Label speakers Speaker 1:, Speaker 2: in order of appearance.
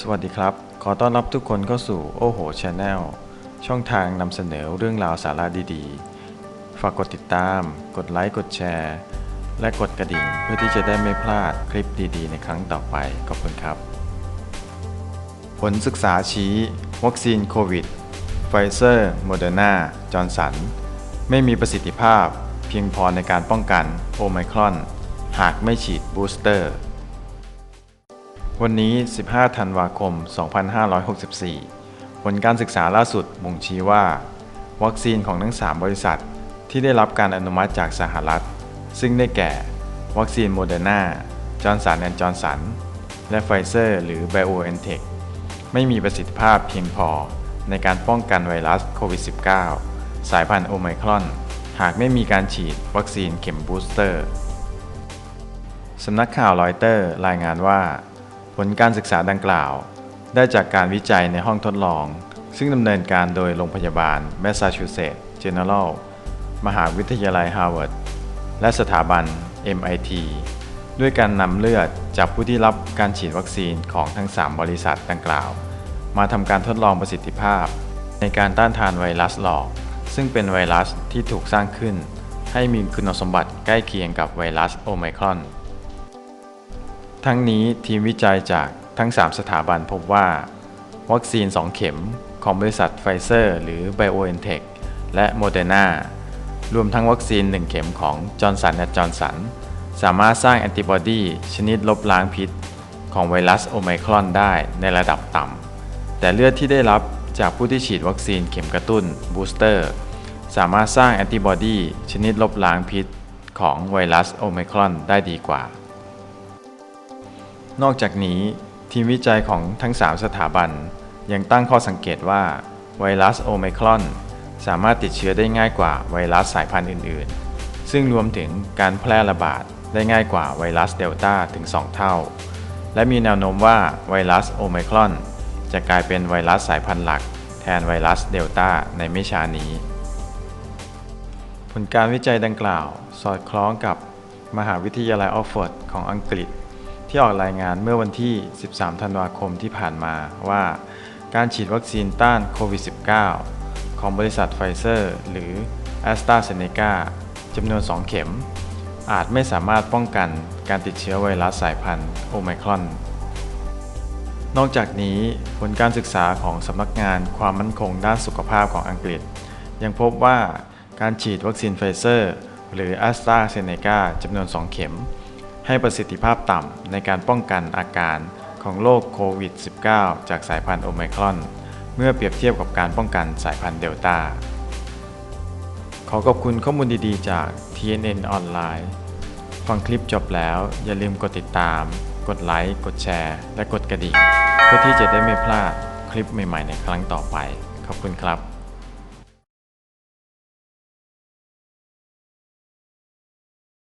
Speaker 1: สวัสดีครับ ขอต้อนรับทุกคนเข้าสู่โอ้โหชาแนลช่องทางนำเสนอเรื่องราวสาระดีๆ ฝากกดติดตาม กดไลค์ กดแชร์ และกดกระดิ่งเพื่อที่จะได้ไม่พลาดคลิปดีๆ ในครั้งต่อไป ขอบคุณครับ ผลศึกษาชี้ วัคซีนโควิด ไฟเซอร์ โมเดอร์นาจอร์นสัน ไม่มีประสิทธิภาพ เพียงพอในการป้องกันโอไมครอน หากไม่ฉีดบูสเตอร์ วันนี้ 15 ธันวาคม 2564 ผลการศึกษาล่าสุดบ่งชี้ว่า วัคซีนของทั้ง 3 บริษัท ที่ได้รับการอนุมัติจากสหรัฐ ซึ่งได้แก่ วัคซีนโมเดอร์นาจอร์นสันแอนด์จอร์นสัน และไฟเซอร์หรือ BioNTech ไม่มีประสิทธิภาพเพียงพอในการป้องกันไวรัสโควิด -19 สายพันธุ์โอไมครอน หากไม่มีการฉีดวัคซีนเข็มบูสเตอร์ สำนักข่าวรอยเตอร์รายงานว่า ผลการศึกษาดังกล่าว ได้จากการวิจัยในห้องทดลอง ซึ่งดำเนินการโดยโรงพยาบาลแมสซาชูเซตส์เจเนอรัลมหาวิทยาลัยฮาร์วาร์ดและสถาบัน MIT ด้วยการนำเลือดจากผู้ที่รับการฉีดวัคซีนของทั้ง 3 บริษัทดังกล่าว มาทำการทดลองประสิทธิภาพ ในการต้านทานไวรัสหลอก ซึ่งเป็นไวรัสที่ถูกสร้างขึ้น ให้มีคุณสมบัติใกล้เคียงกับไวรัสโอไมครอน ทั้งนี้ทีมวิจัยจากทั้ง 3 สถาบันพบว่า วัคซีน 2 เข็มของบริษัทไฟเซอร์ หรือ BioNTech และโมเดอร์นารวมทั้งวัคซีน 1 เข็มของจอร์นสันและจอร์นสันสามารถสร้างแอนติบอดีชนิดลบล้างพิษ ของไวรัสโอไมครอนได้ในระดับต่ำ แต่เลือดที่ได้รับจากผู้ที่ฉีดวัคซีนเข็มกระตุ้นบูสเตอร์สามารถสร้างแอนติบอดีชนิดลบล้างพิษ ของไวรัสโอไมครอนได้ดีกว่า นอกจากนี้ทีมวิจัยของทั้ง 3 สถาบัน ยังตั้งข้อสังเกตว่า ไวรัสโอไมครอน สามารถติดเชื้อได้ง่ายกว่าไวรัสสายพันธุ์อื่น ๆ ซึ่งรวมถึงการแพร่ระบาดได้ง่ายกว่าไวรัสเดลต้าถึง 2 เท่า และมีแนวโน้มว่าไวรัสโอไมครอน จะกลายเป็นไวรัสสายพันธุ์หลัก แทนไวรัสเดลต้าในไม่ช้านี้ ผลการวิจัยดังกล่าว สอดคล้องกับมหาวิทยาลัยออกฟฟอร์ดของอังกฤษ ที่ออกรายงานเมื่อวันที่ 13 ธันวาคมที่ผ่านมาว่า การฉีดวัคซีนต้านโควิด -19 ของบริษัทไฟเซอร์ หรือ a s t r a z เซ e c a จำนวน 2 เข็ม อาจไม่สามารถป้องกันการติดเชื้อไวรัสสายพันธุ์โอไมครอน นอกจากนี้ผลการศึกษาของสำนักงานความมั่นคงด้านสุขภาพของอังกฤษ ยังพบว่าการฉีดวัคซีนไฟเซอร์ หรือ a s t r a z เซ e c a จำนวน 2 เข็ม ให้ประสิทธิภาพต่ำในการป้องกันอาการของโรคโควิด -19 จากสายพันธุ์โอไมครอน เมื่อเปรียบเทียบกับการป้องกันสายพันธุ์เดลต้า ขอขอบคุณข้อมูลดีๆ จาก TNN ออนไลน์ ฟังคลิปจบแล้วอย่าลืมกดติดตาม กดไลค์ กดแชร์ และกดกระดิ่ง เพื่อที่จะได้ไม่พลาดคลิปใหม่ๆในครั้งต่อไป ขอบคุณครับ